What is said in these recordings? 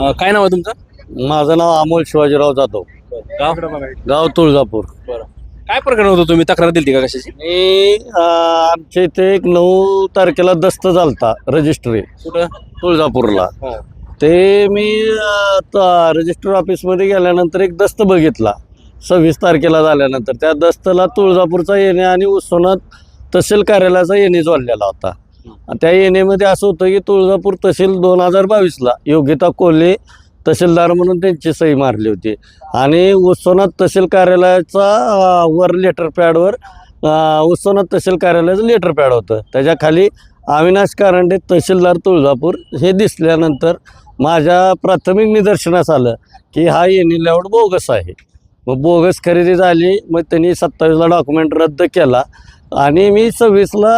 अं, काय नाव आहे तुमचं? माझं नाव अमोल शिवाजीराव जाधव. गाव? गाव तुळजापूर. बरं. काय प्रकरण होतं? तुम्ही तक्रार दिली का कशाची? मी अं, आमच्या इथे एक नऊ तारखेला दस्त झालता रजिस्ट्री. कुठं? तुळजापूरला. ते मी रजिस्टर ऑफिसमध्ये गेल्यानंतर एक दस्त बघितला. सव्वीस तारखेला झाल्यानंतर. त्या दस्तला तुळजापूरचा येणे आणि उस्मानात तहसील कार्यालयाचा येणे जोडलेला होता. त्या येण्यामध्ये असं होतं की तुळजापूर तहसील दोन हजार बावीसला योगिता कोल्हे तहसीलदार म्हणून त्यांची सही मारली होती. आणि उत्सवनाथ तहसील कार्यालयाचा वर लेटर पॅडवर उत्सवनाथ तहसील कार्यालयाचं लेटर पॅड होतं. त्याच्याखाली अविनाश कारंडे तहसीलदार तुळजापूर हे दिसल्यानंतर माझ्या प्राथमिक निदर्शनास आलं की हा येणी लेआउट बोगस आहे. मग बोगस खरेदी झाली मग त्यांनी सत्तावीसला डॉक्युमेंट रद्द केला. आणि मी सव्वीसला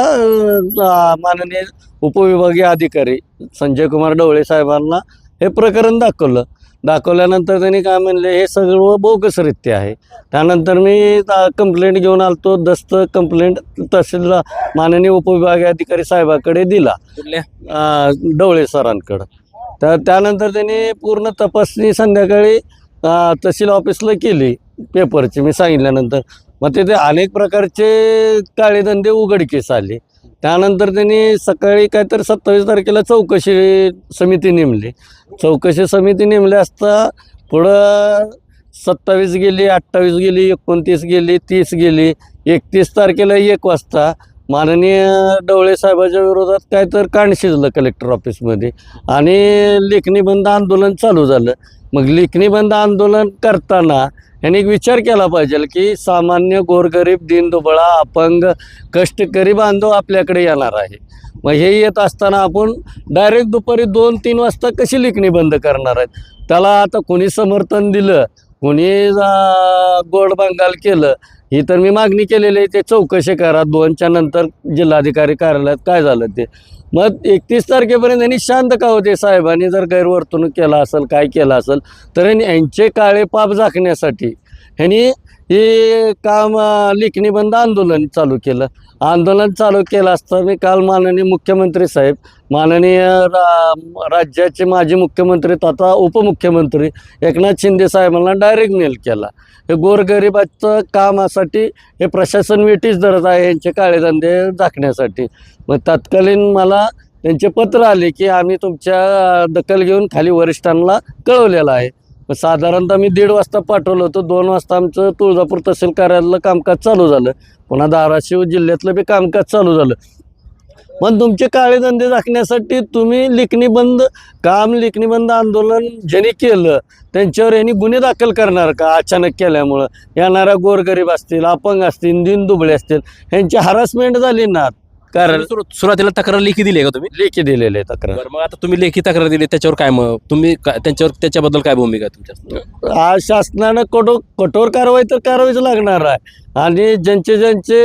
माननीय उपविभागीय अधिकारी संजय कुमार डवळे साहेबांना हे प्रकरण दाखवलं. दाखवल्यानंतर त्यांनी काय म्हणले हे सगळं बोगसरित्य आहे. त्यानंतर मी कंप्लेंट घेऊन आलतो दस्त कंप्लेंट तहसीलला माननीय उपविभागीय अधिकारी साहेबाकडे दिला. डवळे सरांकडं. तर त्यानंतर त्यांनी पूर्ण तपासणी संध्याकाळी तहसील ऑफिसला केली. पेपरची मी सांगितल्यानंतर. मग तिथे अनेक प्रकारचे काळेधंदे उघडकीस आले. त्यानंतर त्यांनी सकाळी काय तर सत्तावीस तारखेला चौकशी समिती नेमली. चौकशी समिती नेमली असता पुढं सत्तावीस गेली अठ्ठावीस गेली एकोणतीस गेली तीस गेली एकतीस तारखेला एक वाजता माननीय डवळे साहेबाच्या विरोधात काय तर कांड शिजलं कलेक्टर ऑफिसमध्ये आणि लेखणी बंद आंदोलन चालू झालं. मग लेखणीबंद आंदोलन करताना यांनी एक विचार केला पाहिजे की सामान्य गोरगरीब दीनदुबळा अपंग कष्टकरी बांधव आपल्याकडे येणार आहे. मग हे येत असताना आपण डायरेक्ट दुपारी दोन तीन वाजता कशी लेखणी बंद करणार आहेत? त्याला आता कोणी समर्थन दिलं कोणी गोड बंगाल केलं ही तर मी मागणी केलेली आहे ते चौकशी करा. दोनच्या नंतर जिल्हाधिकारी कार्यालयात काय झालं ते. मग एकतीस तारखेपर्यंत यांनी शांत का होते साहेबांनी जर गैरवर्तणूक केला असेल काय केलं असेल तर यांनी यांचे काळे पाप झाकण्यासाठी ह्यांनी हे काम अं, लेखणी बंद आंदोलन चालू केलं. आंदोलन चालू केलं असता. मी काल माननीय मुख्यमंत्री साहेब माननीय रा राज्याचे माजी मुख्यमंत्री तथा उपमुख्यमंत्री एकनाथ शिंदे साहेबांना डायरेक्ट मेल केला. हे गोरगरिबाचं कामासाठी हे प्रशासन वेटीच धरत आहे यांचे काळेधंदे झाकण्यासाठी. मग तत्कालीन मला त्यांचे पत्र आले की आम्ही तुमच्या दखल घेऊन खाली वरिष्ठांना कळवलेलं आहे. मग साधारणतः मी दीड वाजता पाठवलं होतं. दोन वाजता आमचं तुळजापूर तहसील कार्यालयातलं कामकाज चालू झालं. पुन्हा धाराशिव जिल्ह्यातलं बी कामकाज चालू झालं. पण तुमचे काळे धंदे झाकण्यासाठी तुम्ही लिखणी बंद काम लिखणी बंद आंदोलन ज्यांनी केलं त्यांच्यावर यांनी गुन्हे दाखल करणार का अचानक केल्यामुळं? येणाऱ्या गोरगरीब असतील अपंग असतील दिन दुबळे असतील यांची हरासमेंट झाली ना? कारण सुरु- सुरुवातीला तक्रार लेखी दिली आहे का तुम्ही? लेखी दिलेले तक्रार. बरं मग आता तुम्ही लेखी तक्रार दिली त्याच्यावर काय मग? तुम्ही त्यांच्यावर त्याच्याबद्दल काय भूमिका आहे तुमच्या आज शासनानं कठोर कठोर कारवाई तर कारवाईच लागणार आहे. आणि ज्यांचे ज्यांचे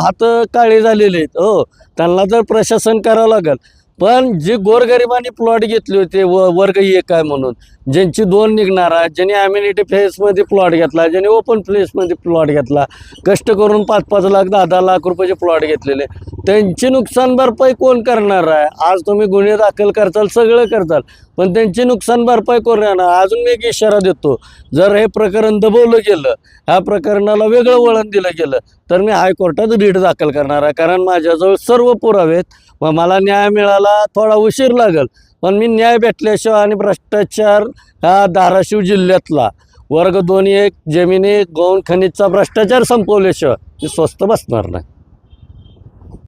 हात काळे झालेले आहेत हो त्यांना तर प्रशासन करावं लागेल. पण जे गोरगरिबांनी प्लॉट घेतले होते व वर्ग एक आहे म्हणून ज्यांची दोन निघणार आहे ज्यांनी अम्युनिटी फेसमध्ये प्लॉट घेतला ज्यांनी ओपन प्लेसमध्ये प्लॉट घेतला कष्ट करून पाच पाच लाख दहा दहा लाख रुपयाचे प्लॉट घेतलेले त्यांची नुकसान भरपाई कोण करणार आहे? आज तुम्ही गुन्हे दाखल करताल सगळं करताल. पण त्यांची नुकसान भरपाई कोण राहणार? अजून मी एक इशारा देतो. जर हे प्रकरण दबवलं गेलं ह्या प्रकरणाला वेगळं वळण दिलं गेलं तर मी हायकोर्टात रीट दाखल करणार आहे. कारण माझ्याजवळ सर्व पुरावे आहेत. मग मला न्याय मिळाला थोडा उशीर लागेल. पण मी न्याय भेटल्याशिवाय आणि भ्रष्टाचार हा धाराशिव जिल्ह्यातला वर्ग दोन एक जमिनी गौण खनिजचा भ्रष्टाचार संपवल्याशिवाय मी स्वस्त बसणार नाही.